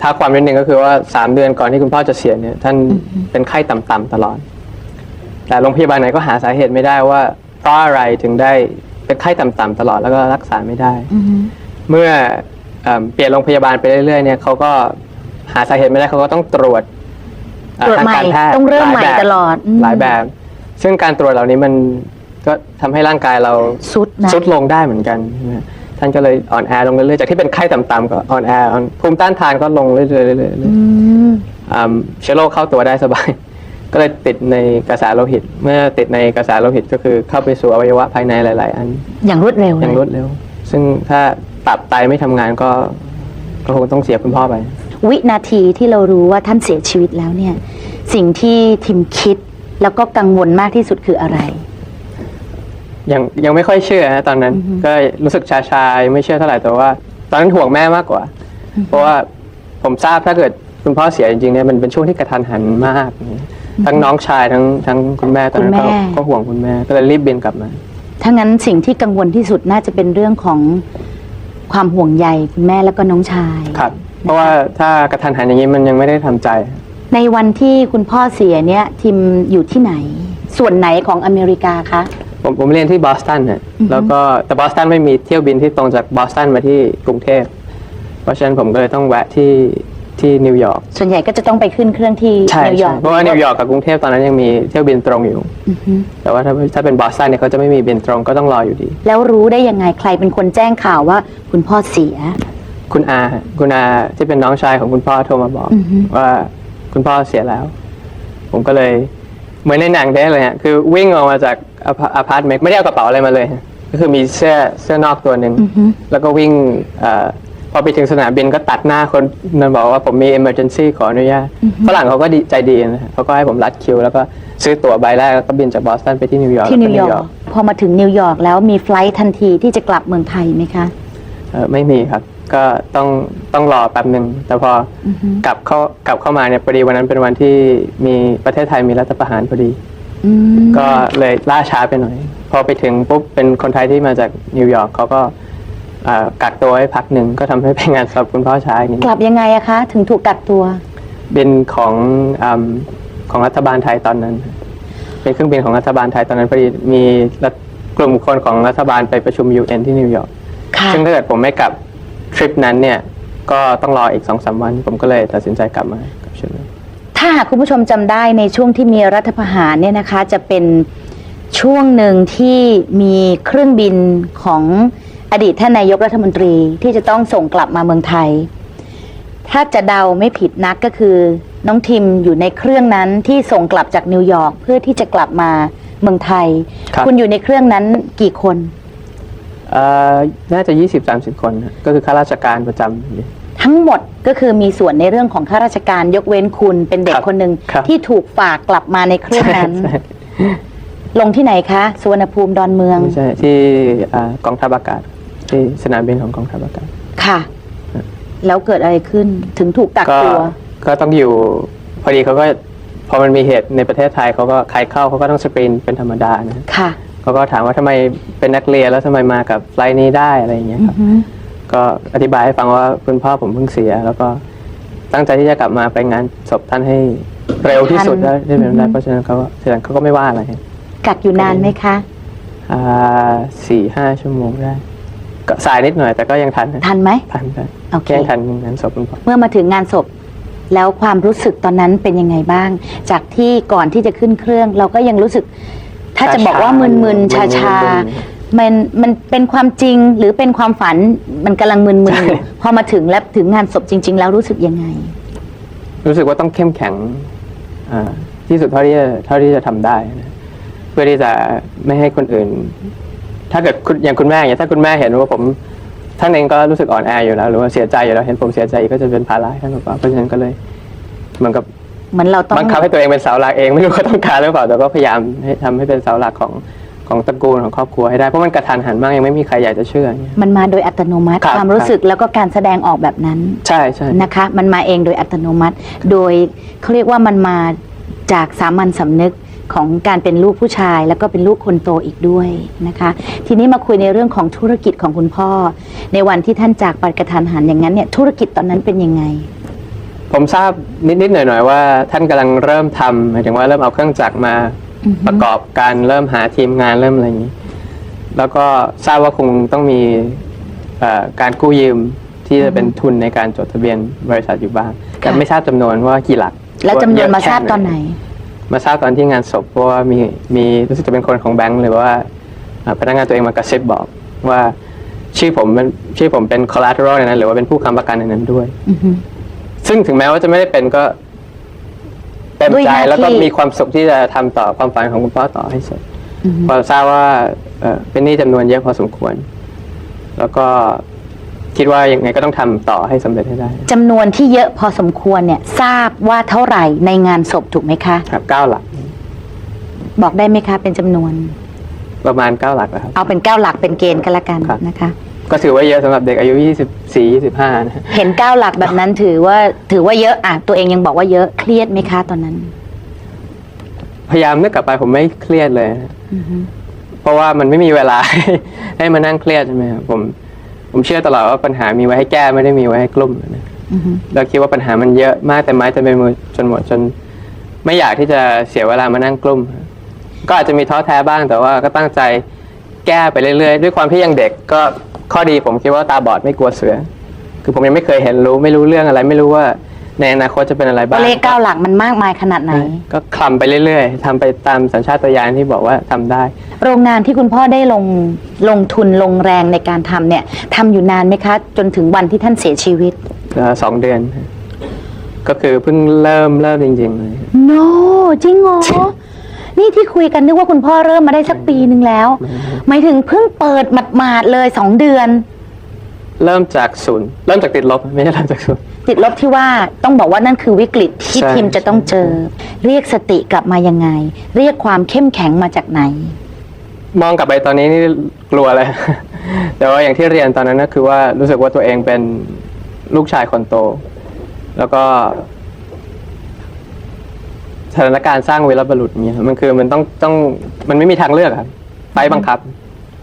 ถ้าความนิดนึงก็คือว่าสามเดือนก่อนที่คุณพ่อจะเสียเนี่ย ท่านเป็นไข้ต่ำๆตลอด แต่โรงพยาบาลไหนก็หาสาเหตุไม่ได้ว่าเพราะอะไรถึงได้เป็นไข้ต่ำๆตลอดแล้วก็รักษาไม่ได้อือฮึเมื่อเอิ่มเปลี่ยนโรงพยาบาลไปเรื่อยๆเนี่ยเขาก็หาสาเหตุไม่ได้เขาก็ต้องตรวจเอ่ตรวจทางใหม่การแพทย์ต้องเริ่มหใหลายม่แบบตลอดอืมหลายแบบ ซึ่งการตรวจเหล่านี้มันก็ทำให้ร่างกายเราสุดนะสุดลงได้เหมือนกันนะ ท่านก็เลยอ่อนแอลงเรื่อยๆจากที่เป็นไข้ต่ำๆก็อ่อนแออ่อนภูมิต้านทานก็ลงเรื่อยๆเรื่อยๆเรื่อยอืมๆอ่าเชื้อโรคเข้าตัวได้สบาย ก็เลยติดในกระแสโลหิต เมื่อติดในกระแสโลหิตก็คือเข้าไปสู่อวัยวะภายในหลาย ๆ อันอย่างรวดเร็วอเลย่างรวยดเร็ว ซึ่งถ้าตับไตไม่ทำงานก็ก็คงต้องเสียคุณพ่อไป วินาทีที่เรารู้ว่าท่านเสียชีวิตแล้วเนี่ย สิ่งที่ทิมคิดแล้วก็กังวลมากที่สุดคืออะไร ยังยังไม่ค่อยเชื่อฮะตอนนั้น อือฮึ ก็รู้สึกชาชาๆยังไม่เชื่อเท่าไหร่แต่ว่า ตอนนั้นห่วงแม่มากกว่า เพราะว่าผมทราบถ้าเกิดคุณพ่อเสียจริงๆเนี่ยมันเป็นช่วงที่กระทันหันมาก ทั้งน้องชายทั้งทั้งคุณแม่ตอนนั้นก็คุณแม่ ก็ห่วงคุณแม่ก็เลยรีบบินกลับมา ถ้างั้นสิ่งที่กังวลที่สุดน่าจะเป็นเรื่องของความห่วงใยคุณแม่แล้วก็น้องชาย ครับ เพราะว่าถ้ากระทันหันอย่างนี้มันยังไม่ได้ทำใจ ในวันที่คุณพ่อเสียเนี่ย ทิมอยู่ที่ไหน ส่วนไหนของอเมริกาคะ ผมผมเรียนที่บอสตันเนี่ยอือฮึแล้วก็แต่บอสตันไม่มีเที่ยวบินที่ตรงจากบอสตันมาที่กรุงเทพ เพราะฉะนั้นผมก็เลยต้องแวะที่ที่นิวยอร์กส่วนใหญ่ก็จะต้องไปขึ้นเครื่องที่ใช่นิวยอใช่ร์กเพราะว่านิวยอร์กกับกรุงเทพตอนนั้นยังมีเที่ยวบินตรงอยู่อือฮึแต่ว่าถ้าถ้าเป็นบอสตันเนี่ยเขาจะไม่มีบินตรงก็ต้องรออยู่ดี แล้วรู้ได้ยังไงใครเป็นคนแจ้งข่าวว่าคุณพ่อเสีย คุณอาฮะคุณอาที่เป็นน้องชายของคุณพ่อโทรมาบอกอือฮึว่าคุณพ่อเสียแล้ว ผมก็เลยเหมือนในหนังได้เลยฮะคือวิ่งออกมาจาก อพาร์ตเมนต์ไม่ได้เอากระเป๋าอะไรมาเลยฮะก็คือมีเสื้อเสื้อนอกตัวหนึ่งอือฮึแล้วก็วิ่งเออพอไปถึงสนามบินก็ตัดหน้าคนนั่นบอกว่าผมมี emergency ขออนุญาตฝรั่งเขาก็ดีใจดีนะฮะเขาก็ให้ผมรัดคิว แล้วก็ซื้อตั๋วใบแรกแล้วก็บินจากบอสตันไปที่นิวยอร์กที่นิวยอแล้ร์กพอมาถึงนิวยอร์กแล้วมีไฟลท์ทันทีที่จะกลับเมืองไทยไหมคะเอ่อไม่มีครับ ก็ต้องต้องรอแป๊บหนึ่งแต่พออกลับเข้ากลับเข้ามาเนี่ยพอดีวันนั้นเป็นวันที่มีประเทศไทยมีรัฐประหารพอดี อืมก็เลยล่าช้าไปหน่อย พอไปถึงปุ๊บเป็นคนไทยที่มาจากนิวยอร์กเขาก็เอ่อกักตัวให้พักหนึ่งก็ทำให้เป็นงานสำหรับคุณพ่อช้าอีกนิดกลับยังไงอะคะ ถึงถูกกักตัวบินของอืมของรัฐบาลไทยตอนนั้น เป็นเครื่องบินของรัฐบาลไทยตอนนั้นพอดีมีรัฐกลุ่มคนของรัฐบาลไปประชุม UN ที่นิวยอร์ก ค่ะ ซึ่งถ้าเกิดผมไม่กลับทริปนั้นเนี่ย ก็ต้องรออีกสองสามวัน ผมก็เลยตัดสินใจกลับมากับชุดนี้ ถ้าหากคุณผู้ชมจำได้ในช่วงที่มีรัฐประหารเนี่ยนะคะ จะเป็นช่วงหนึ่งที่มีเครื่องบินของอดีตท่านนายกรัฐมนตรีที่จะต้องส่งกลับมาเมืองไทย ถ้าจะเดาไม่ผิดนักก็คือน้องทิมอยู่ในเครื่องนั้นที่ส่งกลับจากนิวยอร์กเพื่อที่จะกลับมาเมืองไทยครับ ณอยู่ในเครื่องนั้นกี่คน เอ่อน่าจะ 20-30 คนนะก็คือข้าราชการประจำ ทั้งหมดก็คือมีส่วนในเรื่องของข้าราชการยกเว้นคุณเป็นเด็กครับคนหนึ่งครับ ที่ถูกฝากกลับมาในเครื่องนั้น ใช่ลงที่ไหนคะสุวรรณภูมิดอนเมืองไม่ใช่ที่อ่ากองทัพอากาศที่สนามบินของกองทัพอากาศ ค่ะ แล้วเกิดอะไรขึ้นถึงถูกกักก็ตัว ก็ต้องอยู่พอดีเขาก็พอมันมีเหตุในประเทศไทยเขาก็ใครเข้าเขาก็ต้องสกรีนเป็นธรรมดานะค่ะเขาก็ถามว่าทำไมเป็นนักเรียนแล้วทำไมมากับไฟลท์นี้ได้อะไรอย่างเงี้ยอืคอรับฮึ ก็อธิบายให้ฟังว่าคุณพ่อผมเพิ่งเสีย แล้วก็ตั้งใจที่จะกลับมาไปงานศพท่านให้เร็วที่สุดได้ได้เป็นไปได้เพราะฉะนั้นเขาก็ฉะนั้นเขาก็ไม่ว่าอะไรกักอยู่นานไหมคะอ่าสี่ห้าชั่วโมงได้ก็สายนิดหน่อยแต่ก็ยังทันนะทันไหมทันได้โอเคยังทันงานศพคุณพ่อเมื่อมาถึงงานศพแล้วความรู้สึกตอนนั้นเป็นยังไงบ้าง จากที่ก่อนที่จะขึ้นเครื่อง เราก็ยังรู้สึก ถ้าจะบอกว่ามึนๆชาๆ มันมันเป็นความจริงหรือเป็นความฝันมันกำลังมึนๆอยู่พอมาถึงแล้วถึงงานศพจริง ๆ แล้วรู้สึกยังไง รู้สึกว่าต้องเข้มแข็งอ่าที่สุดเท่าที่จะเท่าที่จะทำได้นะเพื่อที่จะไม่ให้คนอื่น ถ้าเกิดคุณอย่างคุณแม่อย่างเงี้ยถ้าคุณแม่เห็นว่าผมท่านเองก็รู้สึกอ่อนแออยู่แล้วหรือว่าเสียใจอยู่แล้วเห็นผมเสียใจอีกก็จะเป็นภาระให้ท่านเปล่าๆเพราะฉะนั้นก็เลยเหมือนกับ เหมือนเราต้อง บังคับให้ตัวเองเป็นเสาหลักเองไม่รู้เขาต้องการหรือเปล่าแต่ก็พยายามให้ทำให้เป็นเสาหลักของ ของตระกูลของครอบครัวให้ได้เพราะมันกระทันหันมากยังไม่มีใครอยากจะเชื่ออย่างเงี้ยมันมาโดยอัตโนมัติ ครับความรู้สึกแล้วก็การแสดงออกแบบนั้นใช่ใช่นะคะ มันมาเองโดยอัตโนมัติ โดยเขาเรียกว่ามันมาจากสามัญสำนึกของการเป็นลูกผู้ชาย แล้วก็เป็นลูกคนโตอีกด้วยนะคะ ทีนี้มาคุยในเรื่องของธุรกิจของคุณพ่อ ในวันที่ท่านจากไปกระทันหันอย่างนั้นเนี่ยธุรกิจตอนนั้นเป็นยังไง ผมทราบนิดๆหน่อยๆว่าท่านกำลังเริ่มทำหมายถึงว่าเริ่มเอาเครื่องจักรมาอือฮึ ประกอบการเริ่มหาทีมงานเริ่มอะไรอย่างนี้ แล้วก็ทราบว่าคงต้องมีเอ่อการกู้ยืมที่จะเป็นทุนในการจดทะเบียนบริษัทอยู่บ้างแต่ไม่ทราบจำนวนว่ากี่หลัก แล้วจำนวนมาเยอะแค่ทราบตอนไหน มาทราบตอนที่งานศพเพราะว่ามีมีรู้สึกจะเป็นคนของแบงค์หรือว่าเอ่อพนักงานตัวเองมากระซิบบอกว่าชื่อผมเป็นชื่อผมเป็น collateral ในนั้นหรือว่าเป็นผู้ค้ำประกันในนั้นด้วยอือฮึซึ่งถึงแม้ว่าจะไม่ได้เป็นก็ เต็มด้วยใจหน้าที่ แล้วก็มีความสุขที่จะทำต่อความฝันของคุณพ่อต่อให้เสร็จอือฮึพอทราบว่าเอ่อเป็นหนี้จำนวนเยอะพอสมควร แล้วก็คิดว่ายังไงก็ต้องทำต่อให้สำเร็จให้ได้ จำนวนที่เยอะพอสมควรเนี่ยทราบว่าเท่าไหร่ในงานศพถูกไหมคะ ครับเก้าหลัก บอกได้ไหมคะ เป็นจำนวน ประมาณเก้าหลักนะครับ เอาเป็นเก้าหลักเป็นเกณฑ์ก็แล้วกันครับ นะคะ ก็ถือว่าเยอะสำหรับเด็กอายุ 24 25นะเห็นเก้าหลักแบบนั้นถือว่าถือว่าเยอะอะตัวเองยังบอกว่าเยอะเครียดไหมคะตอนนั้น พยายามนึกกลับไปผมไม่เครียดเลยนะอือฮึเพราะว่ามันไม่มีเวลาให้มานั่งเครียดใช่ไหมครับผม ผมเชื่อตลอดว่าปัญหามีไว้ให้แก้ไม่ได้มีไว้ให้กลุ่มนะอือฮึเราคิดว่าปัญหามันเยอะมากแต่ไม้เต็มไปหมดจนหมดจน ไม่อยากที่จะเสียเวลามานั่งกลุ่มก็อาจจะมีท้อแท้บ้างแต่ว่าก็ตั้งใจแก้ไปเรื่อยๆ ด้วยความที่ยังเด็กก็ ข้อดีผมคิดว่าตาบอดไม่กลัวเสือ คือผมยังไม่เคยเห็นรู้ ไม่รู้เรื่องอะไร ไม่รู้ว่าในอนาคตจะเป็นอะไรบ้างเลขเก้าหลักมันมากมายขนาดไหน ก็คลำไปเรื่อยๆทำไปตามสัญชาตญาณที่บอกว่าทำได้ โรงงานที่คุณพ่อได้ลงลงทุนลงแรงในการทำเนี่ยทำอยู่นานไหมคะ จนถึงวันที่ท่านเสียชีวิตเอ่อสองเดือน ก็คือเพิ่งเริ่มเริ่มจริงๆเลยโนจริงเหรอ นี่ที่คุยกันนึกว่าคุณพ่อเริ่มมาได้สักปีหนึ่งแล้ว หมายถึงเพิ่งเปิดหมาดๆเลยสองเดือน เริ่มจากศูนย์เริ่มจากติดลบไม่ใช่เริ่มจากศูนย์ติดลบที่ว่าต้องบอกว่านั่นคือวิกฤตที่ใช่ ทีมจะต้องเจอ เรียกสติกลับมายังไง เรียกความเข้มแข็งมาจากไหน มองกลับไปตอนนี้นี่กลัวเลย แต่ว่าอย่างที่เรียนตอนนั้นก็คือว่ารู้สึกว่าตัวเองเป็นลูกชายคนโต แล้วก็ สถานการณ์สร้างวีรบุรุษเนี่ยมันคือมันต้องต้องมันไม่มีทางเลือกครับไปบังคับ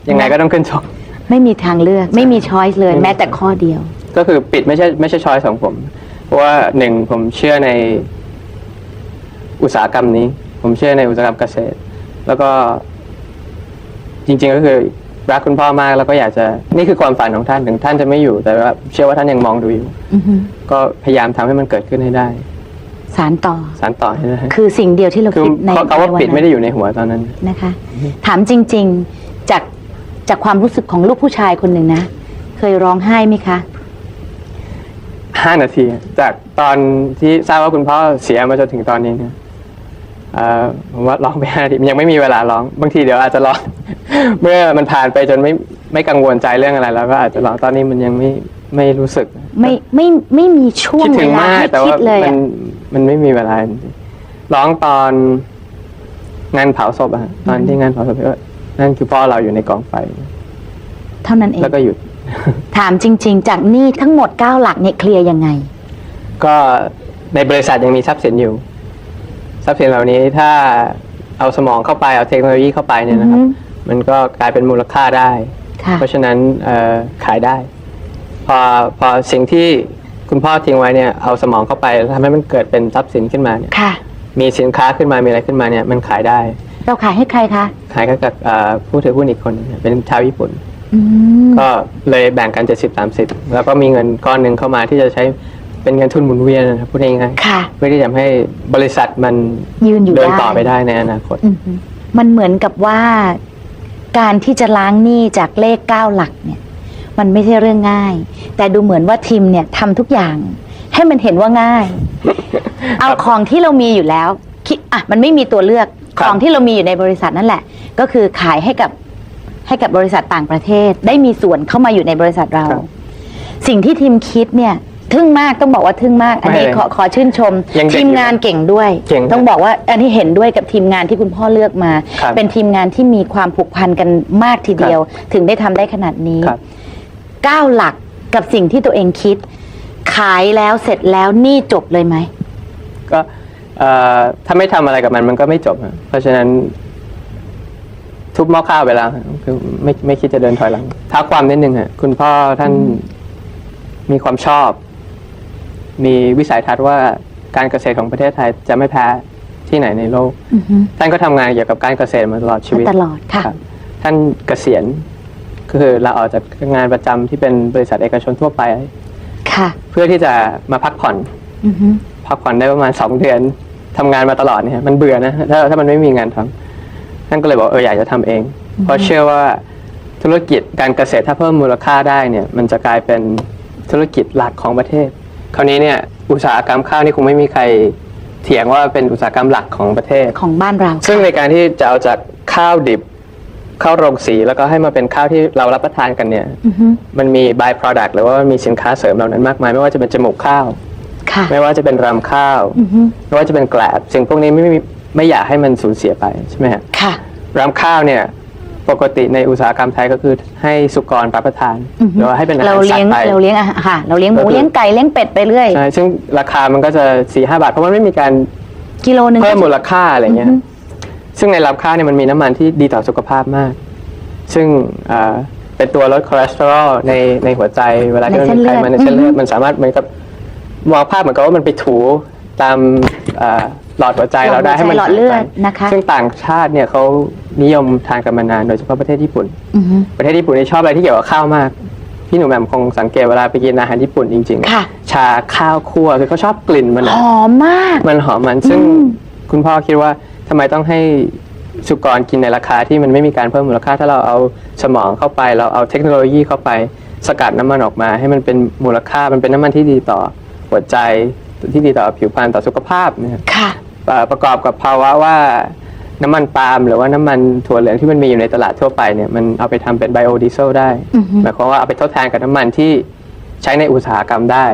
ยังไงก็ต้องขึ้นชก ไม่มีทางเลือกไม่มีช้อยส์เลยไม่มีแม้แต่ข้อเดียว ก็คือปิดไม่ใช่ไม่ใช่ช้อยของผม เพราะว่าหนึ่งผมเชื่อในอุตสาหกรรมนี้ ผมเชื่อในอุตสาหกรรมเกษตร แล้วก็จริง ๆ ก็คือรักคุณพ่อมากแล้วก็อยากจะนี่คือความฝันของท่านถึงท่านจะไม่อยู่ แต่ว่าเชื่อว่าท่านยังมองดูอยู่ อือฮึ ก็พยายามทำให้มันเกิดขึ้นให้ได้ สารต่อ สานต่อให้ได้คือสิ่งเดียวที่เราคือคิดในคำว่าในวันปิดไม่นั้นได้อยู่ในหัวตอนนั้น นะคะ ถามจริง ๆ จากจากความรู้สึกของลูกผู้ชายคนหนึ่งนะ เคยร้องไห้ไหมคะ ห้านาที จากตอนที่ทราบว่าคุณพ่อเสียมาจนถึงตอนนี้เนี่ยเอ่อผมว่าร้องไปห้านาทียังไม่มีเวลาร้อง บางทีเดี๋ยวอาจจะร้อง เมื่อมันผ่านไปจนไม่ไม่กังวลใจเรื่องอะไร แล้วก็อาจจะร้องตอนนี้มันยังไม่ไม่รู้สึก ไม่ไม่ไม่มีช่วงคิดเวถึงลามากให้แต่คิว่าดเลยมันอะ มันไม่มีเวลาจริงๆร้องตอนงานเผาศพอะฮะตอนที่งานเผาศพก็นั่นคือพ่อเราอยู่ในกองไฟ เท่านั้นเอง แล้วก็หยุด ถามจริง ๆ จากหนี้ทั้งหมด 9 หลักเนี่ยเคลียร์ยังไง ก็ในบริษัทยังมีทรัพย์สินอยู่ ทรัพย์สินเหล่านี้ถ้าเอาสมองเข้าไปเอาเทคโนโลยีเข้าไปเนี่ยนะครับ อือฮึ มันก็กลายเป็นมูลค่าได้ ค่ะ เพราะฉะนั้นเอ่อขายได้ พอพอสิ่งที่ คุณพ่อทิ้งไว้เนี่ยเอาสมองเข้าไปแล้วทำให้มันเกิดเป็นทรัพย์สินขึ้นมาเนี่ยค่ะ มีสินค้าขึ้นมามีอะไรขึ้นมาเนี่ยมันขายได้เราขายให้ใครคะ ขายก็กับเอ่อผู้ถือหุ้นอีกคนหนึ่งเป็นชาวญี่ปุ่น อืม ก็เลยแบ่งกัน 70 30 แล้วก็มีเงินก้อนหนึ่งเข้ามาที่จะใช้เป็นเงินทุนหมุนเวียนนะครับพูดง่ายๆค่ะ เพื่อที่จะทำให้บริษัทมันยืนอยู่เดินได้ต่อไปได้ในอนาคต อือฮึมันเหมือนกับว่า การที่จะล้างหนี้จากเลข9หลักเนี่ย มันไม่ใช่เรื่องง่าย แต่ดูเหมือนว่าทีมเนี่ยทำทุกอย่างให้มันเห็นว่าง่าย เอาของที่เรามีอยู่แล้วคิดอะมันไม่มีตัวเลือกครัขบ องที่เรามีอยู่ในบริษัทนั่นแหละ ก็คือขายให้กับให้กับบริษัทต่างประเทศ ได้มีส่วนเข้ามาอยู่ในบริษัทเราครับสิ่งที่ทีมคิดเนี่ยทึ่งมากต้องบอกว่าทึ่งมาก อันนี้ไม่เลยขอขอชื่นชม ยังเด็กทีมงานเก่งด้วย เก่งครับต้องบอกว่าอันนี้เห็นด้วยกับทีมงานที่คุณพ่อเลือกมา ครับเป็นทีมงานที่มีความผูกพันกันมากทีเดียว ถึงได้ทำได้ขนาดนี้ ครับ ก้าวหลักกับสิ่งที่ตัวเองคิด ขายแล้วเสร็จแล้วหนี่จบเลยไหม ก็เอ่อถ้าไม่ทำอะไรกับมันมันก็ไม่จบอะเพราะฉะนั้น ทุบหม้อข้าวไปแล้วฮะคือไม่ไม่คิดจะเดินถอยหลังท้าความนิดนึงฮะคุณพ่อท่านมีความชอบ มีวิสัยทัศน์ว่าการเกษตรของประเทศไทยจะไม่แพ้ที่ไหนในโลก อือฮึท่านก็ทำงานเกี่ยวกับการเกษตรมาตลอดชีวิตตลอดค่ะ รับท่านเกษียณก็ คือลาออกจากงานประจำที่เป็นบริษัทเอกชนทั่วไป ค่ะเพื่อที่จะมาพักผ่อน อือฮึพักผ่อนได้ประมาณสองเดือนทำงานมาตลอดเนี่ยมันเบื่อนะถ้าถ้ามันไม่มีงานทำท่านก็เลยบอกเอออยากจะทำเอง เพราะเชื่อว่าธุรกิจการเกษตรถ้าเพิ่มมูลค่าได้เนี่ย มันจะกลายเป็นธุรกิจหลักของประเทศ คราวนี้เนี่ยอุตสาหกรรมข้าวนี่คงไม่มีใครเถียงว่าเป็นอุตสาหกรรมหลักของประเทศ ของบ้านเราซึ่งในการที่จะเอาจากข้าวดิบ ข้าวโรงสีแล้วก็ให้มาเป็นข้าวที่เรารับประทานกันเนี่ย อือฮึมันมี by product หรือว่ามันมีสินค้าเสริมเหล่านั้นมากมาย ไม่ว่าจะเป็นจมูกข้าว ค่ะ ไม่ว่าจะเป็นรำข้าว อือฮึไม่ว่าจะเป็นแกลบสิ่งพวกนี้ไม่ไม่ไม่อยากให้มันสูญเสียไปใช่ไหมฮะค่ะ รำข้าวเนี่ยปกติในอุตสาหกรรมไทยก็คือให้สุกรรับประทานอือฮึหรือว่าให้เป็นอาหาเรารสัเลี้ตยงว์ไป เราเลี้ยงอาหารค่ะ เราเลี้ยงหมูก็คือ เลี้ยงไก่เลี้ยงเป็ดไปเรื่อย ใช่ซึ่งราคามันก็จะสี่ห้าบาท เพราะมันไม่มีการกิโลหนึ่งเพิ่มมูลค่าอะไรเงี้ยอือฮึ ซึ่งในรำข้าวเนี่ยมันมีน้ำมันที่ดีต่อสุขภาพมาก ซึ่งอ่าเป็นตัวลดคอเลสเตอรอลในในหัวใจเวลาที่มันมีไขมันในเส้นเลือดมันสามารถเหมือนกับมองภาพเหมือนกับว่ามันไปถูตามอ่าหลอดหัวใจเราได้ให้มันหลอดเลือดหายไปนะคะซึ่งต่างชาติเนี่ยเขานิยมทานกันมานานโดยเฉพาะประเทศญี่ปุ่นอือฮึประเทศญี่ปุ่นนี่ชอบอะไรที่เกี่ยวกับข้าวมาก พี่หนุ่มแหม่มคงสังเกตเวลาไปกินอาหารญี่ปุ่นจริงค่ะชาข้าวคั่วคือเขาชอบกลิ่นมันหอะอมมาก มันหอมมันซึ่งคุณพ่อคิดว่า ทำไมต้องให้สุกรกินในราคาที่มันไม่มีการเพิ่มมูลค่า ถ้าเราเอาสมองเข้าไป เราเอาเทคโนโลยีเข้าไป สกัดน้ำมันออกมา ให้มันเป็นมูลค่ามันเป็นน้ำมันที่ดีต่อหัวใจที่ดีต่อผิวพรรณต่อสุขภาพนะครับค่ะ เอ่อประกอบกับภาวะว่าน้ำมันปาล์มหรือว่าน้ำมันถั่วเหลืองที่มันมีอยู่ในตลาดทั่วไปเนี่ยมันเอาไปทำเป็นไบโอดีเซลได้ อือฮึ หมายความว่าเอาไปทดแทนกับน้ำมันที่ใช้ในอุตสาหกรรมได้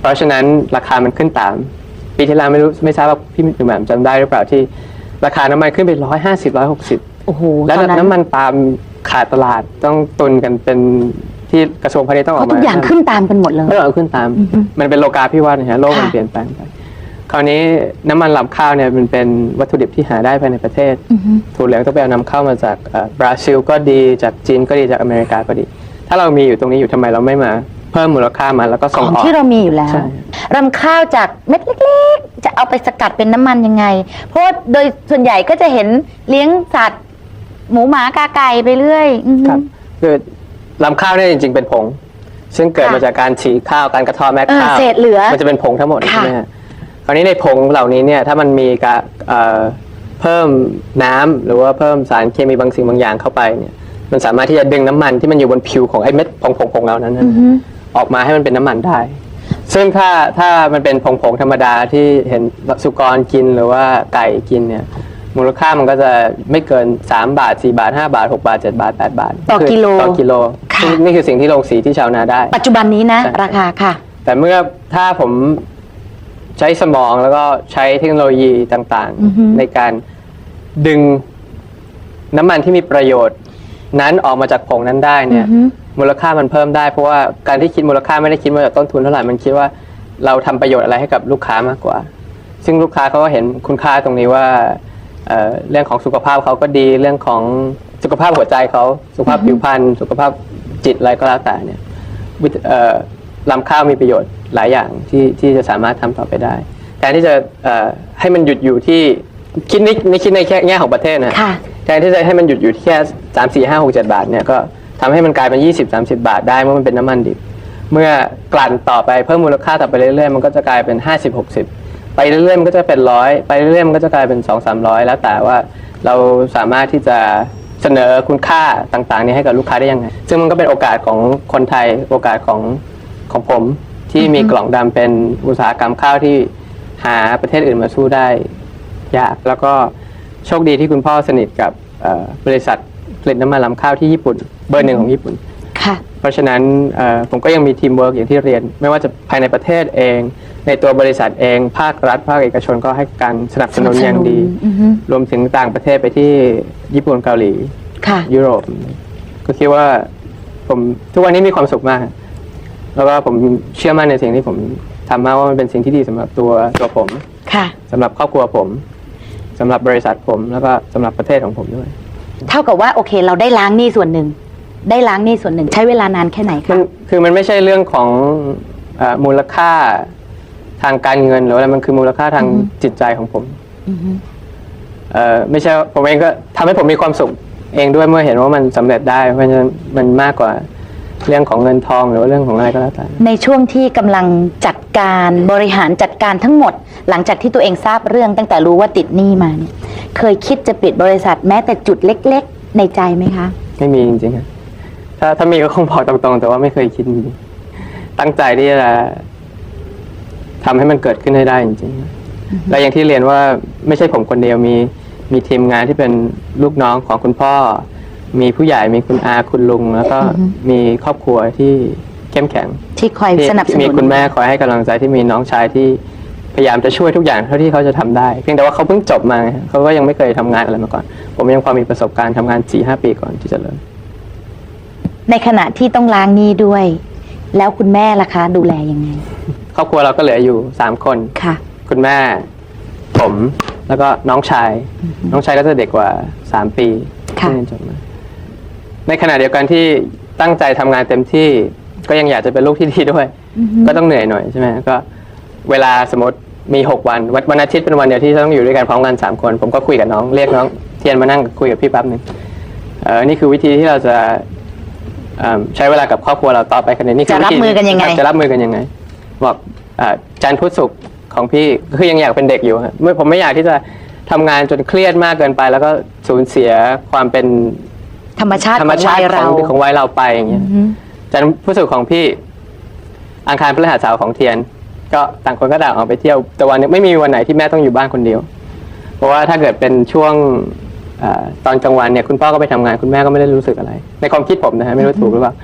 เพราะฉะนั้นราคามันขึ้นตาม ปีที่แล้วไม่รู้ไม่ทราบว่าพี่หนุ่มแหม่มจำได้หรือเปล่าที่ ราคาน้ำมันขึ้นไปร้อยห้าสิบร้อยหกสิบโอ้โหแล้วตอนนั้นน้ำมันปาล์มขาดตลาดต้องตุนกันเป็นที่กระทรวงพาณิชย์ต้องอเพอกราะมาทุกอย่างขึ้นตามกันหมดเลยไม่ต้องเอาขึ้นตามอือฮึมันเป็นโลกาภิวัตน์นะฮะโลกมันค่ะเปลี่ยนแปลงไปคราวนี้น้ำมันลำข้าวเนี่ยมันเป็นวัตถุดิบที่หาได้ภายในประเทศอือฮึถั่วเหลืองต้องไปเอานำเข้ามาจากเอ่อบราซิลก็ดีจากจีนก็ดีจากอเมริกาก็ดี ถ้าเรามีอยู่ตรงนี้อยู่ทำไมเราไม่มา เพิ่มมูลค่ามันแล้วก็ขส่งองออก ที่เรามีอยู่แล้ว ใช่ รำข้าวจากเม็ดเล็กๆ จะเอาไปสกัดเป็นน้ำมันยังไง เพราะว่าโดยส่วนใหญ่ก็จะเห็นเลี้ยงสัตว์ หมูหมากาไก่ไปเรื่อยอือฮึ ครับคือลำข้าวเนี่ยจริง ๆ เป็นผง ซึ่งเกิดค่ะมาจากการฉีกข้าวการกระเทอแม็กเออข้าวเศษเหลือมันจะเป็นผงทั้งหมดค่ะ ใช่ไหมฮะคราวนี้ในผงเหล่านี้เนี่ยถ้ามันมีกะเอ่อเพิ่มน้ำหรือว่าเพิ่มสารเคมีบางสิ่งบางอย่างเข้าไปเนี่ยมันสามารถที่จะดึงน้ำมันที่มันอยู่บนผิวของไอ้เม็ดผงๆๆเหล่านั้นนะอือฮึ ออกมาให้มันเป็นน้ำมันได้ ซึ่งถ้าถ้ามันเป็นผงๆธรรมดาที่เห็นสุกรกินหรือว่าไก่กินเนี่ยมูลค่ามันก็จะไม่เกิน 3 บาท 4 บาท 5 บาท 6 บาท 7 บาท 8 บาท ต่อกิโลต่อกิโลค่ะซึ่งนี่คือสิ่งที่โรงสีที่ชาวนาได้ ปัจจุบันนี้นะใช่ราคาค่ะ แต่เมื่อถ้าผมใช้สมองแล้วก็ใช้เทคโนโลยีต่างอือฮึๆในการดึงน้ำมันที่มีประโยชน์นั้นออกมาจากผงนั้นได้เนี่ยอือฮึ มูลค่ามันเพิ่มได้เพราะว่าการที่คิดมูลค่าไม่ได้คิดมาจากต้นทุนเท่าไหร่มันคิดว่าเราทำประโยชน์อะไรให้กับลูกค้ามากกว่า ซึ่งลูกค้าเขาก็เห็นคุณค่าตรงนี้ว่าเอ่อเรื่องของสุขภาพเขาก็ดีเรื่องของสุขภาพหัวใจเขาสุขภาพผิวพรรณสุขภาพจิตอะไรก็แล้วแต่เนี่ยวิธีเอ่อลำข้าวมีประโยชน์หลายอย่างที่ที่จะสามารถทำต่อไปได้แทนที่จะเอ่อให้มันหยุดอยู่ที่คิดในในคิดในแค่แง่ของประเทศนะค่ะแทนที่จะให้มันหยุดอยู่ที่แค่สามสี่ห้าหกเจ็ดบาทเนี่ยก็ ทำให้มันกลายเป็นยี่สิบสามสิบาทได้เมื่อมันเป็นน้ำมันดิบ เมื่อกลั่นต่อไปเพิ่มมูลค่าต่อไปเรื่อยๆ มันก็จะกลายเป็นห้าสิบหกสิบไปเรื่อยๆ มันก็จะเป็นร้อยไปเรื่อยๆ มันก็จะกลายเป็นสองสามร้อยแล้วแต่ว่าเราสามารถที่จะเสนอคุณค่าต่างๆ นี้ให้กับลูกค้าได้ยังไง ซึ่งมันก็เป็นโอกาสของคนไทยโอกาสของของผมที่มีกล่องดำเป็นอุตสาหกรรมข้าวที่หาประเทศอื่นมาสู้ได้ยาก แล้วก็โชคดีที่คุณพ่อสนิทกับบริษัท ผลิตน้ำมันลำข้าวที่ญี่ปุ่น เบอร์หนึ่งของญี่ปุ่น ค่ะ เพราะฉะนั้นเอ่อผมก็ยังมีทีมเวิร์กอย่างที่เรียน ไม่ว่าจะภายในประเทศเอง ในตัวบริษัทเอง ภาครัฐ ภาคเอกชนก็ให้การสนับสนุนอย่างดี อือฮึรวมถึงต่างประเทศไปที่ญี่ปุ่นเกาหลี ค่ะ ยุโรป ก็คิดว่าผมทุกวันนี้มีความสุขมาก แล้วก็ผมเชื่อมั่นในสิ่งที่ผมทำมากว่ามันเป็นสิ่งที่ดีสำหรับตัวตัวผมค่ะ สำหรับครอบครัวผมสำหรับบริษัทผมแล้วก็สำหรับประเทศของผมด้วย เท่ากับว่าโอเค เราได้ล้างหนี้ส่วนหนึ่ง ได้ล้างหนี้ส่วนหนึ่ง ใช้เวลานานแค่ไหนมัคะนคือมันไม่ใช่เรื่องของเออมูลค่าทางการเงินหรืออะไรมันคือมูลค่าทางอือฮึจิตใจของผมอือฮึเออไม่ใช่ว่าผมเองก็ทำให้ผมมีความสุขเองด้วยเมื่อเห็นว่ามันสำเร็จได้ เพราะฉะนั้นมันมากกว่า เรื่องของเงินทองหรือว่าเรื่องของอะไรก็แล้วแต่ ในช่วงที่กำลังจัดการบริหารจัดการทั้งหมด หลังจากที่ตัวเองทราบเรื่องตั้งแต่รู้ว่าติดหนี้มาเนี่ยเคยคิดจะปิดบริษัทแม้แต่จุดเล็ก ๆ ในใจไหมคะ ไม่มีจริงๆครับถ้าถ้ามีก็คงบอกตรงๆ แต่ว่าไม่เคยคิดจริงๆตั้งใจที่จะทำให้มันเกิดขึ้นให้ได้จริงๆ และอย่างที่เรียนว่าไม่ใช่ผมคนเดียวมีมีทีมงานที่เป็นลูกน้องของคุณพ่อ มีผู้ใหญ่มีคุณอาคุณลุง แล้วก็อือฮึมีครอบครัวที่เข้มแข็งที่คอยที่สนับสนุนมีคุณแม่คอยให้กำลังใจที่มีน้องชายที่พยายามจะช่วยทุกอย่างเท่าที่เขาจะทำได้ เพียงแต่ว่าเขาเพิ่งจบมาไงเขาก็ยังไม่เคยทำงานอะไรมาก่อน ผมยังพอมีประสบการณ์ทำงานสี่ห้าปีก่อนที่จะเริ่มในขณะที่ต้องล้างหนี้ด้วย แล้วคุณแม่ล่ะคะ ดูแลยังไงครอบครัวเราก็เหลืออยู่สามคน ค่ะ คุณแม่ ผมแล้วก็น้องชาย น้องชายก็จะเด็กกว่าสามปีค่ะ ที่เรียนจบมา ในขณะเดียวกันที่ตั้งใจทำงานเต็มที่ ก็ยังอยากจะเป็นลูกที่ดีด้วยก็ต้องเหนื่อยหน่อยใช่ไหมก็เวลาสมมติมีหกวันวันวันอาทิตย์เป็นวันเดียวที่ต้องอยู่ด้วยกันพร้อมกันสามคน ผมก็คุยกับน้องเรียกน้องเทียนมานั่งคุยกับพี่แป๊บหนึ่งเออนี่คือวิธีที่เราจะเอิ่มใช้เวลากับครอบครัวเราต่อไปกันนี้นี่คือจะรับวิธีมือกันยังไง จะรับมือกันยังไง บอกเอ่อจันทร์พุธศุกร์ของพี่คือยังอยากเป็นเด็กอยู่ฮะไม่ผมไม่อยากที่จะทำงานจนเครียดมากเกินไป แล้วก็สูญเสียความเป็น ธรรมชาติธรขรมองชาวัติยขอเรางของวัยเราไปอย่างเงี้ยอือฮึจันทร์พุธศุกร์ของพี่ อังคารพฤหัสเสาร์ของเทียน ก็ต่างคนก็ต่างออกไปเที่ยว แต่วันหนึงไม่มีวันไหนที่แม่ต้องอยู่บ้านคนเดียว เพราะว่าถ้าเกิดเป็นช่วงเออตอนกลางวันเนี่ยคุณพ่อก็ไปทำงานคุณแม่ก็ไม่ได้รู้สึกอะไร ในความคิดผมนะฮะไม่รู้ถูกหรือเปล่า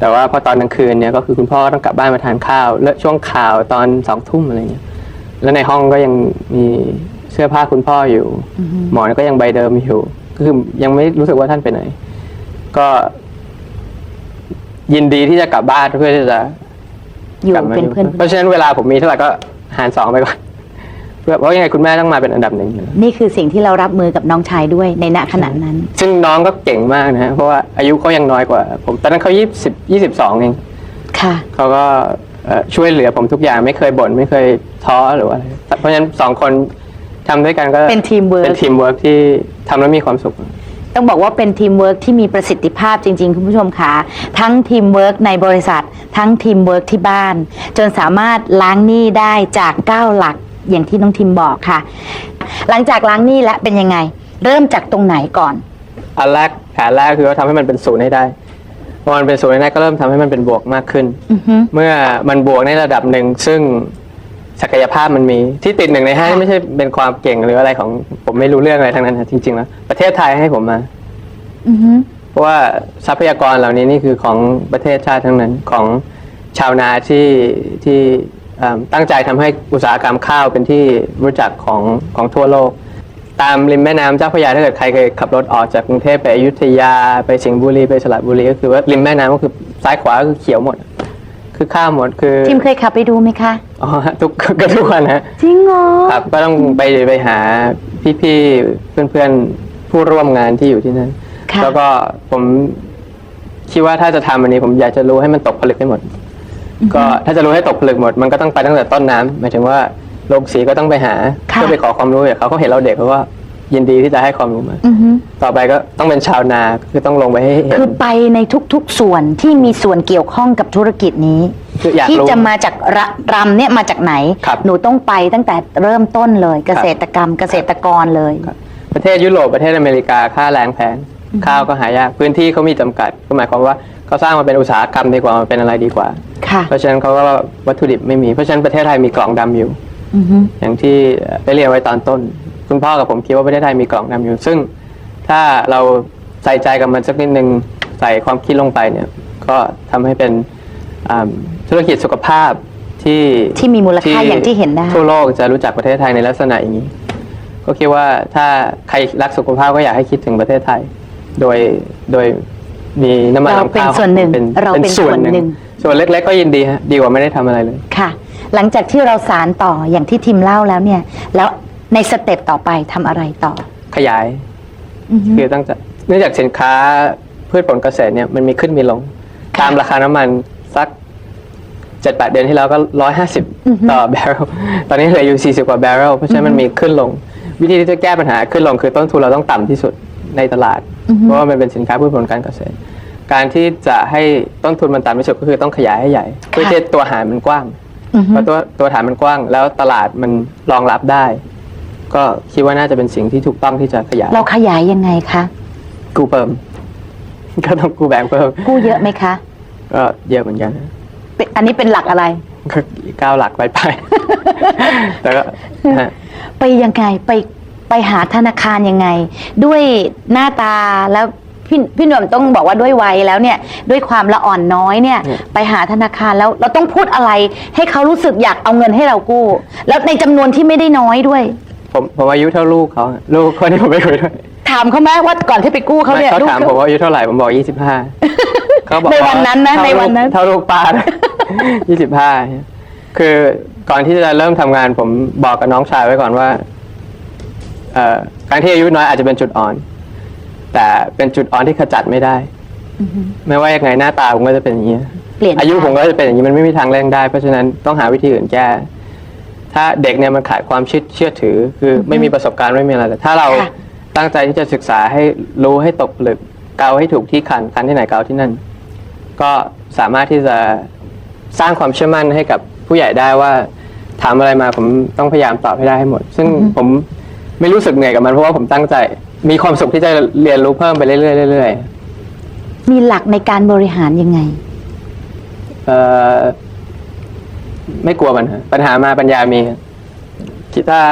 แต่ว่าพอตอนกลางคืนเนี่ยก็คือคุณพ่อต้องกลับบ้านมาทานข้าวแล้วช่วงข่าวตอนสองทุ่มอะไรเงี้ยแล้วในห้องก็ยังมีเสื้อผ้าคุณพ่ออยู่ หมอนก็ยังใบเดิมอยู่ก็คือยังไม่รู้สึกว่าท่านไปไหน ก็ ยินดีที่จะกลับบ้านเพื่อที่จะอยู่กลับมาเป็นเพื่อน เพราะฉะนั้นเวลาผมมีเท่าไหร่ก็หารสองไปก่อนเพื่อเพราะยังไงคุณแม่ต้องมาเป็นอันดับหนึ่งอยู่แล้วนี่คือสิ่งที่เรารับมือกับน้องชายด้วยในณขณะนั้น ซึ่งน้องก็เก่งมากนะฮะเพราะว่าอายุเขายังน้อยกว่า ผมตอนนั้นเขายี่สิบยี่สิบสองเอง ค่ะ เขาก็เอ่อช่วยเหลือผมทุกอย่างไม่เคยบ่นไม่เคยท้อหรือว่าอะไรเพราะฉะนั้นสองคนทำด้วยกันก็เป็นทีมเวิร์เป็นทีมเวิร์กที่ทำแล้วมีความสุข ต้องบอกว่าเป็นทีมเวิร์กที่มีประสิทธิภาพจริง ๆ คุณผู้ชมคะทั้งทีมเวิร์กในบริษัท ทั้งทีมเวิร์กที่บ้าน จนสามารถล้างหนี้ได้จาก 9 หลักอย่างที่น้องทิมบอกค่ะ หลังจากล้างหนี้แล้วเป็นยังไง เริ่มจากตรงไหนก่อน อันแรกแผนแรกคือว่าทำให้มันเป็นศูนย์ให้ได้พอมันเป็นศูนย์ให้ได้ก็เริ่มทำให้มันเป็นบวกมากขึ้น อือฮึ เมื่อมันบวกในระดับหนึ่งซึ่ง ศักยภาพมันมี ที่ติดหนึ่งในห้าค่ะไม่ใช่เป็นความเก่งหรืออะไรของผมไม่รู้เรื่องอะไรทั้งนั้นนะจริงๆแล้วประเทศไทยให้ผมมา อือฮึเพราะว่าทรัพยากรเหล่านี้นี่คือของประเทศชาติทั้งนั้นของชาวนาที่ที่เอิ่มตั้งใจทำให้อุตสาหกรรมข้าวเป็นที่รู้จักของของทั่วโลก ตามริมแม่น้ำเจ้าพระยาถ้าเกิดใครเคยขับรถออกจากกรุงเทพไปอยุธยาไปสิงห์บุรีไปสระบุรีก็คือว่าริมแม่น้ำก็คือซ้ายขวาก็คือเขียวหมด คือข้าวหมดคือทิมเคยขับไปดูไหมคะอ๋อทุกก็ทุกวันนะจริงเหรอครับก็ต้องไปไปหาพี่ๆเพื่อนๆผู้ร่วมงานที่อยู่ที่นั่นค่ะแล้วก็ผมคิดว่าถ้าจะทำอันนี้ผมอยากจะรู้ให้มันตกผลึกให้หมด ก็ถ้าจะรู้ให้ตกผลึกหมด มันก็ต้องไปตั้งแต่ต้นน้ำหมายถึงว่าโรงสีก็ต้องไปหาค่ะเพื่อไปขอความรู้จากเขาเขาเห็นเราเด็กเขาก็ ยินดีที่จะให้ความรู้มา อือฮึต่อไปก็ต้องเป็นชาวนาคือต้องลงไปให้เห็น คือไปในทุกๆส่วนที่มีส่วนเกี่ยวข้องกับธุรกิจนี้ คืออยากที่รู้จะมาจากระรำเนี่ยมาจากไหน ครับหนูต้องไปตั้งแต่เริ่มต้นเลยเกษตรกรรมเกษตรกรเลย ครับ ประเทศยุโรปประเทศอเมริกาค่าแรงแพงข้าวก็หายากพื้นที่เขามีจำกัดก็หมายความว่าเขาสร้างมาเป็นอุตสาหกรรมดีกว่ามาเป็นอะไรดีกว่า ค่ะ เพราะฉะนั้นเขาก็วัตถุดิบไม่มีเพราะฉะนั้นประเทศไทยมีกล่องดำอยู่ อือฮึอย่างที่ได้เรียนไว้ตอนต้น คุณพ่อกับผมคิดว่าประเทศไทยมีกล่องดำอยู่ ซึ่งถ้าเราใส่ใจกับมันสักนิดนึงใส่ความคิดลงไปเนี่ย ก็ทำให้เป็นอ่าธุรกิจสุขภาพที่ที่มีมูลค่าอย่างที่เห็นได้ ทั่วโลกจะรู้จักประเทศไทยในลักษณะอย่างนี้ ก็คิดว่าถ้าใครรักสุขภาพก็อยากให้คิดถึงประเทศไทย โดยโดยมีน้ำมันเราลำข้าวเป็นส่วนหนึ่งเราเป็นส่วนหนึ่ง ส่วนเล็ก ๆ ก็ยินดีฮะดีกว่าไม่ได้ทำอะไรเลย ค่ะ หลังจากที่เราสารต่ออย่างที่ทิมเล่าแล้วเนี่ย แล้ว ในสเต็ปต่อไปทำอะไรต่อขยายอือฮึคือตั้งแต่เนื่องจากสินค้าพืชผลเกษตรเนี่ยมันมีขึ้นมีลงค่ะตามราคาน้ำมันสักเจ็ดแปดเดือนที่แล้วก็ร้อยห้าสิบต่อแบเรลตอนนี้เหลืออยู่สี่สิบกว่าแบเรลเพราะฉะนั้นมันมีขึ้นลง วิธีที่จะแก้ปัญหาขึ้นลงคือต้นทุนเราต้องต่ำที่สุดในตลาด เพราะว่ามันเป็นสินค้าพืชผลการเกษตร การที่จะให้ต้นทุนมันต่ำที่สุดก็คือต้องขยายให้ใหญ่ เพื่อที่ตัวหารมันกว้าง อือฮึ เพราะตัวตัวฐานมันกว้างแล้วตลาดมันรองรับได้ ก็คิดว่าน่าจะเป็นสิ่งที่ถูกต้องที่จะขยายเราขยายยังไงคะกู้เพิ่ม ก็ต้องกู้แบงค์เพิ่มกู้เยอะไหมคะก็เยอะเหมือนกันนะเป็นอันนี้เป็นหลักอะไร ก็เก้าหลักไปไปแต่ก็ฮะ ไปยังไงไปไปหาธนาคารยังไง ด้วยหน้าตาแล้วพี่พี่หนุ่มต้องบอกว่าด้วยวัยแล้วเนี่ย ด้วยความละอ่อนน้อยเนี่ยไปหาธนาคารแล้วเราต้องพูดอะไร ให้เขารู้สึกอยากเอาเงินให้เรากู้ แล้วในจำนวนที่ไม่ได้น้อยด้วย ผมผมอายุเท่าลูกเขาอะลูกคนที่ผมไปคุยด้วยถามเขาไหมว่าก่อนที่ไปกู้เขาไม่เนี่ยเขาลูกถามผมว่าอายุเท่าไหร่ผมบอกยี่สิบห้าเขาบอกในวันนั้นนะเท่าในวันนั้นเท่าลูกป้ายี่สิบห้าคือก่อนที่จะเริ่มทำงาน ผมบอกกับน้องชายไว้ก่อนว่าเอ่อการที่อายุน้อยอาจจะเป็นจุดอ่อน แต่เป็นจุดอ่อนที่ขจัดไม่ได้ไม่ว่ายังไงหน้าตาผมก็จะเป็นอย่างนี้เปลี่ยนอายุได้ผมก็จะเป็นอย่างนี้มันไม่มีทางเร่งได้ เพราะฉะนั้นต้องหาวิธีอื่นแก้ ถ้าเด็กเนี่ยมันขาดความเชื่อเชื่อถือ คือไม่มีประสบการณ์ไม่มีอะไรแต่ถ้าเราค่ะ ตั้งใจที่จะศึกษาให้รู้ให้ตกผลึกเกาให้ถูกที่คันคันที่ไหนเกาที่นั่น ก็สามารถที่จะสร้างความเชื่อมั่นให้กับผู้ใหญ่ได้ว่าถามอะไรมาผมต้องพยายามตอบให้ได้ให้หมด ซึ่งผมไม่รู้สึกเหนื่อยกับมันเพราะว่าผมตั้งใจ มีความสุขที่จะเรียนรู้เพิ่มไปเรื่อยๆเรื่อยๆ มีหลักในการบริหารยังไง เอ่อ ไม่กลัวปัญหาปัญหามาปัญญามีครับคิดว่า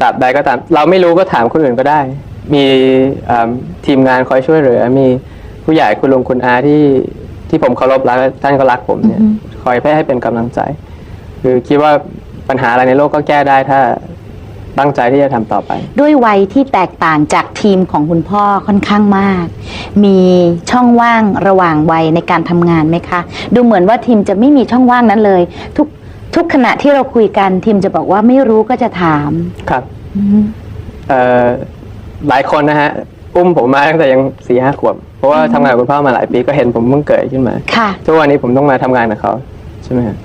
ตราบใดก็ตาม เราไม่รู้ก็ถามคนอื่นก็ได้ มีอ่าทีมงานคอยช่วยเหลือ มีผู้ใหญ่คุณลุงคุณอาที่ที่ผมเคารพรักและท่านก็รักผมเนี่ยอือฮึคอยให้เป็นกำลังใจ คือคิดว่าปัญหาอะไรในโลกก็แก้ได้ถ้า ตั้งใจที่จะทำต่อไป ด้วยวัยที่แตกต่างจากทีมของคุณพ่อค่อนข้างมาก มีช่องว่างระหว่างวัยในการทำงานไหมคะ ดูเหมือนว่าทีมจะไม่มีช่องว่างนั้นเลย ทุกทุกขณะที่เราคุยกันทีมจะบอกว่าไม่รู้ก็จะถามครับอืมเอ่อหลายคนนะฮะ อุ้มผมมาตั้งแต่ยังสี่ห้าขวบ เพราะว่าทำงานกับคุณพ่อมาหลายปีก็เห็นผมเพิ่งเกิดขึ้นมา ค่ะ ทุกวันนี้ผมต้องมาทำงานกับเขาใช่ไหมฮะ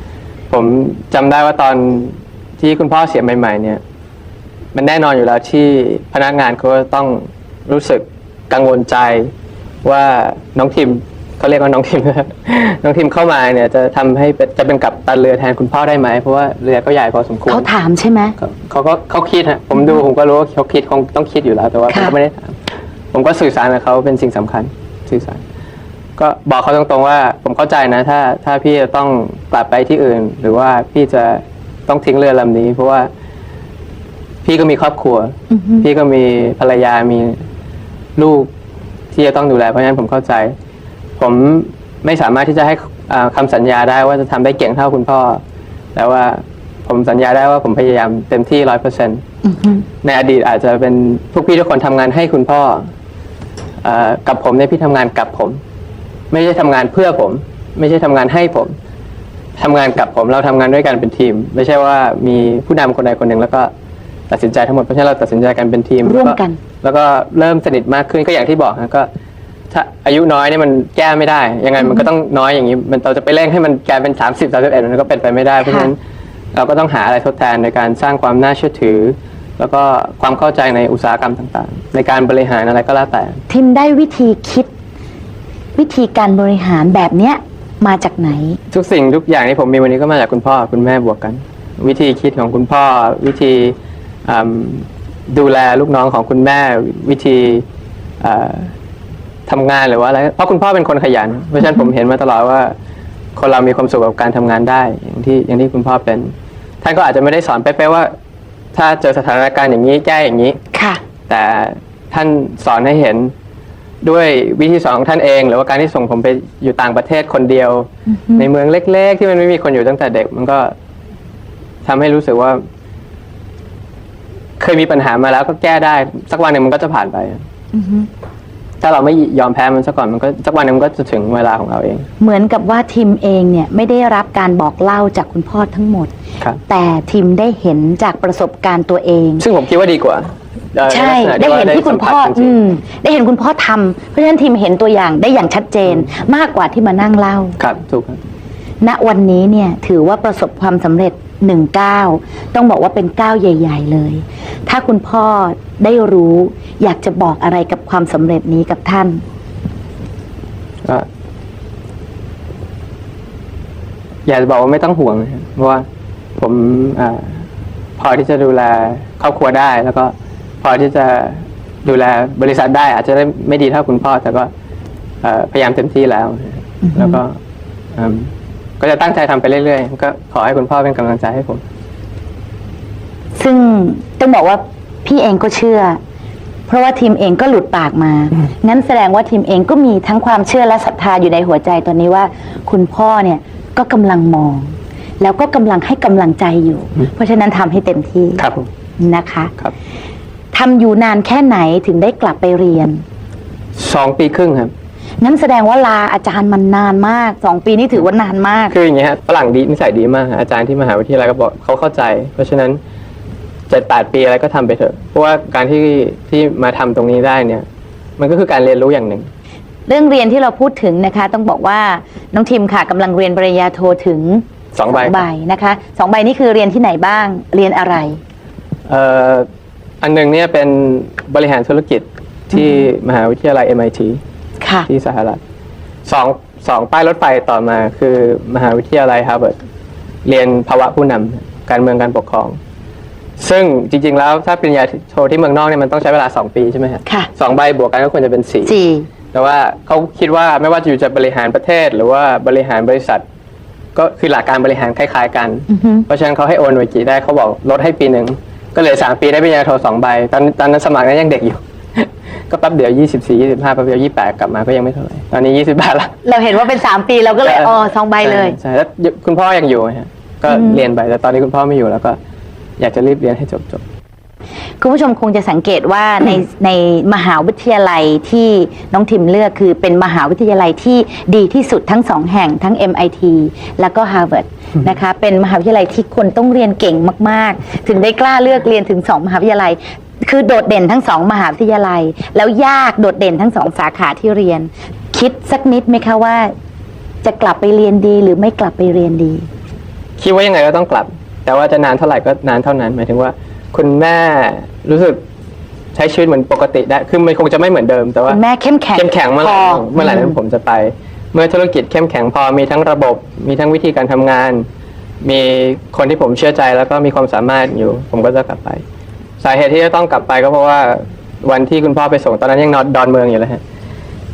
ผมจำได้ว่าตอนที่คุณพ่อเสียใหม่ ๆ เนี่ย มันแน่นอนอยู่แล้วที่พนักงานเขาก็ต้องรู้สึกกังวลใจว่าน้องทิมเขาเรียกว่าน้องทิม น้องทิมเข้ามาเนี่ยจะทำให้เป็นจะเป็นกัปตันเรือแทนคุณพ่อได้ไหมเพราะว่าเรือก็ใหญ่พอสมควรเขาถามใช่ไหม เขาเขาก็เขาคิดฮะผมดูผมก็รู้ว่าเขาคิดคงต้องคิดอยู่แล้วแต่ว่าผมค่ะ ก็ไม่ได้ถามผมก็สื่อสารกับเขาเป็นสิ่งสำคัญสื่อสาร ก็บอกเขาตรงๆว่า ผมเข้าใจนะถ้าถ้าพี่จะต้องกลับไปที่อื่น หรือว่าพี่จะต้องทิ้งเรือลำนี้ เพราะว่า พี่ก็มีครอบครัว อือฮึ พี่ก็มีภรรยามีลูกที่จะต้องดูแลเพราะฉะนั้นผมเข้าใจ ผมไม่สามารถที่จะให้อ่าคำาสัญญาได้ว่าจะทำได้เก่งเท่าคุณพ่อ แต่ว่าผมสัญญาได้ว่าผมพยายามเต็มที่ร้อยเปอร์เซ็นต์อือฮึในอดีตอาจจะเป็นพวกพี่ทุกคนทำงานให้คุณพ่อเออกับผมเนี่ยพี่ทำงานกับผม ไม่ใช่ทำงานเพื่อผม ไม่ใช่ทำงานให้ผมทำงานกับผมเราทำงานด้วยกันเป็นทีม ไม่ใช่ว่ามีผู้นำคนใดคนหนึ่งแล้วก็ ตัดสินใจทั้งหมดเพราะฉะนั้นเราตัดสินใจกันเป็นทีมร่วมกันแล้วก็เริ่มสนิทมากขึ้นก็อย่างที่บอกนะก็ ถ้าอายุน้อยเนี่ยมันแก้ไม่ได้ ยังไงมันก็ต้องน้อยอย่างนี้ มันเราจะไปเร่งให้มันกลายเป็น 30 31มันก็เป็นไปไม่ได้เพราะฉะนั้นเราก็ต้องหาอะไรทดแทนในการสร้างความน่าเชื่อถือ แล้วก็ความเข้าใจในอุตสาหกรรมต่างๆ ในการบริหารอะไรก็แล้วแต่ทีมได้วิธีคิด วิธีการบริหารแบบเนี้ยมาจากไหน ทุกสิ่งทุกอย่างที่ผมมีวันนี้ก็มาจากคุณพ่อคุณแม่บวกกัน วิธีคิดของคุณพ่อวิธีอืม ดูแลลูกน้องของคุณแม่วิธีเอ่อทำงานหรือว่าอะไรเพราะคุณพ่อเป็นคนขยัน เพราะฉะนั้นผมเห็นมาตลอดว่า คนเรามีความสุขกับการทำงานได้ อย่างที่อย่างที่คุณพ่อเป็น ท่านก็อาจจะไม่ได้สอนเป๊ะๆว่า ถ้าเจอสถานการณ์อย่างนี้แก้อย่างนี้ค่ะ แต่ท่านสอนให้เห็นด้วยวิธีสอนของท่านเอง หรือว่าการที่ส่งผมไปอยู่ต่างประเทศคนเดียว ในเมืองเล็ก ๆ ที่มันไม่มีคนอยู่ตั้งแต่เด็ก มันก็ทำให้รู้สึกว่า เคยมีปัญหามาแล้วก็แก้ได้ สักวันหนึ่งมันก็จะผ่านไป อือฮึถ้าเราไม่ยอมแพ้มันสักก่อนมันก็สักวันหนึ่งมันก็จะถึงเวลาของเราเอง เหมือนกับว่าทีมเองเนี่ยไม่ได้รับการบอกเล่าจากคุณพ่อทั้งหมด ครับ แต่ทีมได้เห็นจากประสบการณ์ตัวเอง ซึ่งผมคิดว่าดีกว่าเอ่อใช่นลักษณะได้ว่าเห็นที่คุณพ่อสัมผัสจริอืงมได้เห็นคุณพ่อทำเพราะฉะนั้นทีมเห็นตัวอย่างได้อย่างชัดเจนมากกว่าที่มานั่งเล่าๆครับถูกครับณวันนี้เนี่ยถือว่าประสบความสำเร็จ หนึ่งก้าวต้องบอกว่าเป็นก้าวใหญ่ ๆ เลย ถ้าคุณพ่อได้รู้อยากจะบอกอะไรกับความสำเร็จนี้กับท่าน ก็อยากจะบอกว่าไม่ต้องห่วงนะครับเพราะว่าผมอาพอที่จะดูแลครอบครัวได้ แล้วก็พอที่จะดูแลบริษัทได้ อาจจะได้ไม่ดีเท่าคุณพ่อ แต่ก็เอ่อพยายามเต็มที่แล้วนะครับอือฮึแล้วก็อืม ก็จะตั้งใจทำไปเรื่อยๆ ก็ขอให้คุณพ่อเป็นกำลังใจให้ผม ซึ่งต้องบอกว่าพี่เองก็เชื่อ เพราะว่าทีมเองก็หลุดปากมา งั้นแสดงว่าทีมเองก็มีทั้งความเชื่อและศรัทธาอยู่ในหัวใจตอนนี้ว่า คุณพ่อเนี่ยก็กำลังมอง แล้วก็กำลังให้กำลังใจอยู่อืมเพราะฉะนั้นทำให้เต็มที่ครับผมนะคะครับทำอยู่นานแค่ไหนถึงได้กลับไปเรียนสองปีครึ่งครับ งั้นแสดงว่าลาอาจารย์มันนานมากสองปีนี่ถือว่านานมาก คืออย่างเงี้ยฮะฝรั่งดีนิสัยดีมากฮะอาจารย์ที่มหาวิทยาลัยก็บอกเขาเข้าใจ เพราะฉะนั้นเจ็ดแปดปีอะไรก็ทำไปเถอะ เพราะว่าการที่ที่มาทำตรงนี้ได้เนี่ย มันก็คือการเรียนรู้อย่างหนึ่ง เรื่องเรียนที่เราพูดถึงนะคะ ต้องบอกว่าน้องทิมค่ะกำลังเรียนปริญญาโทถึงสองใบ นะคะสองใบนี่คือเรียนที่ไหนบ้างเรียนอะไร เอ่ออันหนึ่งเนี่ยเป็นบริหารธุรกิจที่มหาวิทยาลัย MIT ค่ะ ที่สหรัฐสองสองป้ายรถไฟต่อมาคือมหาวิทยาลัยฮาร์วาร์ดเรียนภาวะผู้นำการเมืองการปกครอง ซึ่งจริง ๆ แล้วถ้าปริญญาโทที่เมืองนอกเนี่ยมันต้องใช้เวลา 2 ปีใช่ไหมฮะค่ะ สองใบบวกกันก็ควรจะเป็นสี่สี่แต่ว่าเขาคิดว่าไม่ว่าจะอยู่จะบริหารประเทศ หรือว่าบริหารบริษัท ก็คือหลักการบริหารคล้ายๆกัน อือฮึ เพราะฉะนั้นเขาให้โอนไวจีได้เขาบอกลดให้ปีหนึ่ง ก็เหลือสามปีได้ปริญญาโทสองใบ ตอนตอนนั้นสมัครนั้นยังเด็กอยู่ ก็แป๊บเดียวยี่สิบสี่ยี่สิบห้าแป๊บเดียวยี่แปดกลับมาก็ยังไม่เท่าไหร่ตอนนี้ยี่สิบาทละเราเห็นว่าเป็นสามปีเราก็เลยอ๋อสองใบเลย ใช่ใช่แล้วคุณพ่อยังอยู่ฮะก็อืมเรียนไปแต่ตอนนี้คุณพ่อไม่อยู่แล้วก็อยากจะรีบเรียนให้จบจบคุณผู้ชมคงจะสังเกตว่าในในมหาวิทยาลัยที่น้องทิมเลือกคือเป็นมหาวิทยาลัยที่ดีที่สุดทั้งสองแห่งทั้ง MIT แล้วก็ Harvard นะคะเป็นมหาวิทยาลัยที่คนต้องเรียนเก่งมาก ๆ ถึงได้กล้าเลือกเรียนถึงสองมหาวิทยาลัย คือโดดเด่นทั้งสองมหาวิทยาลัย แล้วยากโดดเด่นทั้งสองสาขาที่เรียน คิดสักนิดไหมคะว่า จะกลับไปเรียนดีหรือไม่กลับไปเรียนดี คิดว่ายังไงก็ต้องกลับ แต่ว่าจะนานเท่าไหร่ก็นานเท่านั้น หมายถึงว่า คุณแม่รู้สึกใช้ชีวิตเหมือนปกติได้คือมันคงจะไม่เหมือนเดิมแต่ว่าคุณแม่เข้มแข็งเข้มแข็งเมื่อไหร่พเมื่อไหร่นั้นมผมจะไป เมื่อธุรกิจเข้มแข็งพอมีทั้งระบบ มีทั้งวิธีการทำงาน มีคนที่ผมเชื่อใจแล้วก็มีความสามารถอยู่ ผมก็จะกลับไป สาเหตุที่จะต้องกลับไปก็เพราะว่าวันที่คุณพ่อไปส่งตอนนั้นยังนอนดอนเมืองอยู่เลยฮะ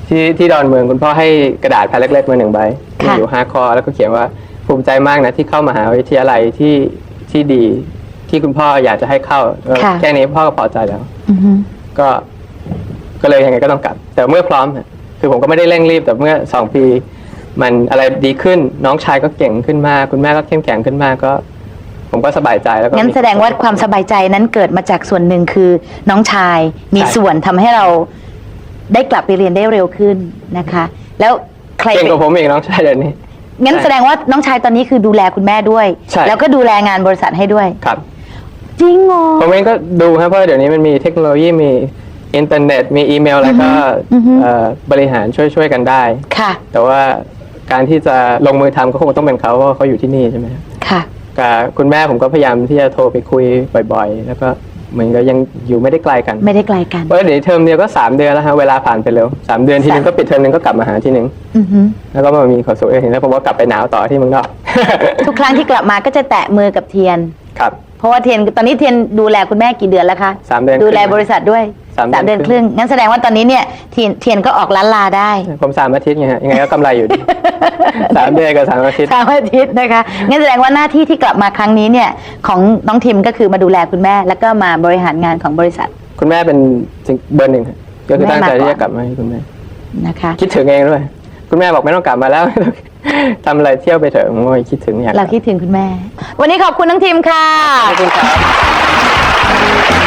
ที่ที่ดอนเมืองคุณพ่อให้กระดาษแผ่นเล็กๆมาหนึ่งใบมีค่ะอยู่ห้าข้อแล้วก็เขียนว่าภูมิใจมากนะที่เข้ามหาวิทยาลัยที่ที่ดีที่คุณพ่ออยากจะให้เข้าเออค่ะแค่นี้พ่อก็พอใจแล้วอือฮึก็ก็เลยยังไงก็ต้องกลับ แต่เมื่อพร้อมฮะคือผมก็ไม่ได้เร่งรีบแต่เมื่อสองปี มันอะไรดีขึ้นน้องชายก็เก่งขึ้นมาก คุณแม่ก็เข้มแข็งขึ้นมากก็ ผมก็สบายใจแล้วก็งั้นมีแสดงว่าความสบายใจนั้นเกิดมาจากส่วนหนึ่งคือน้องชายมีใช่ส่วนทำให้เราได้กลับไปเรียนได้เร็วขึ้นนะคะ แล้วใครเก่งกว่าผมอีกน้องชายเดี๋ยวนี้ งั้นใช่แสดงว่าน้องชายตอนนี้คือดูแลคุณแม่ด้วย ใช่ แล้วก็ดูแลงานบริษัทให้ด้วย ครับ จริงเหรอ ผมเองก็ดูครับเพราะเดี๋ยวนี้มันมีเทคโนโลยีมีอินเทอร์เน็ตมีอีเมลอะไรก็อือฮึ เอ่อบริหารช่วยช่วยกันได้ ค่ะ แต่ว่าการที่จะลงมือทำก็คงต้องเป็นเขาเพราะว่าเขาอยู่ที่นี่ใช่ไหมครับ ค่ะ กับคุณแม่ผมก็พยายามที่จะโทรไปคุยบ่อยๆ แล้วก็เหมือนกับยังอยู่ไม่ได้ไกลกันไม่ได้ไกลกันเพราะเดี๋ยวเทอมเดียวก็สามเดือนแล้วฮะเวลาผ่านไปเร็วสามเดือนทีนึงก็ปิดเทอมนึงก็กลับมาหาทีนึงอือฮึแล้วก็มามีขอสูเห็นแล้วผมก็กลับไปหนาวต่อที่เมืองนอกทุกครั้งที่กลับมาก็จะแตะมือกับเทียน ครับ เพราะว่าเทียนตอนนี้เทียนดูแลคุณแม่กี่เดือนแล้วคะสามเดือน ดูแลครึ่งบริษัทด้วย สามเดือนเดือนครึ่งงั้นแสดงว่าตอนนี้เนี่ยเทียนเทียนก็ออกล้านลาได้ผมสามอาทิตย์ไงฮะยังไงก็กำไรอยู่ดีสามเดือนกับสามอาทิตย์สามอาทิตย์นะคะงั้นแสดงว่าหน้าที่ที่กลับมาครั้งนี้เนี่ยของน้องทิมก็คือมาดูแลคุณแม่ แล้วก็มาบริหารงานของบริษัท คุณแม่เป็นสิ่งเบอร์หนึ่งฮะก็คือแม่ตั้งใจมาก่อนที่จะกลับมาให้คุณแม่นะคะคิดถึงเองด้วย คุณแม่บอกไม่ต้องกลับมาแล้วทำอะไรเที่ยวไปเถอะผมก็คิดถึงอยากกเราลับคิดถึงคุณแม่ วันนี้ขอบคุณน้องทิมค่ะขอบคุณครับ